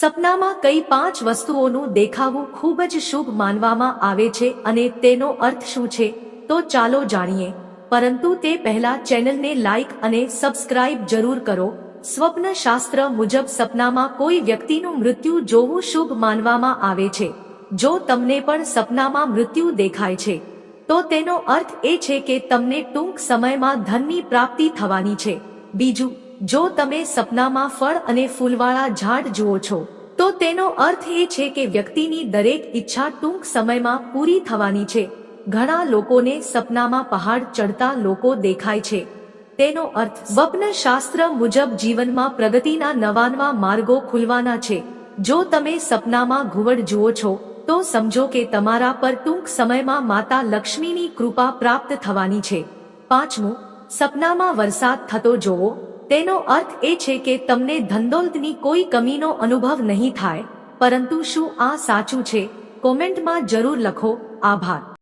સપનામાં કઈ પાંચ વસ્તુઓનું દેખાવું ખૂબ જ શુભ માનવામાં આવે છે અને તેનો અર્થ શું છે, તો ચાલો જાણીએ. પરંતુ તે પહેલા ચેનલને લાઈક અને સબસ્ક્રાઇબ જરૂર કરો. સ્વપ્ન શાસ્ત્ર મુજબ સપનામાં કોઈ વ્યક્તિનું મૃત્યુ જોવું શુભ માનવામાં આવે છે. જો તમને પણ સપનામાં મૃત્યુ દેખાય છે, તો તેનો અર્થ એ છે કે તમને ટૂંક સમયમાં ધનની પ્રાપ્તિ થવાની છે. બીજું જો તમે સપનામાં ફળ અને ફૂલવાળા ઝાડ જુઓ છો, તો તેનો અર્થ એ છે કે વ્યક્તિની દરેક ઈચ્છા ટૂંક સમયમાં પૂરી થવાની છે. ઘણા લોકોને સપનામાં પહાડ ચડતા લોકો દેખાય છે. તેનો અર્થ સ્વપ્ન શાસ્ત્ર મુજબ જીવનમાં પ્રગતિના નવા નવા માર્ગો ખુલવાના છે. જો તમે સપનામાં ઘુવડ જુઓ છો, તો સમજો કે તમારા પર ટૂંક સમયમાં માતા લક્ષ્મીની કૃપા પ્રાપ્ત થવાની છે. પાંચમું, સપનામાં વરસાદ થતો જોવો. તેનો અર્થ એ છે કે તમને ધંદોલતની કોઈ કમીનો અનુભવ નહીં થાય, પરંતુ શું આ સાચું છે? કોમેન્ટમાં જરૂર લખો. આભાર.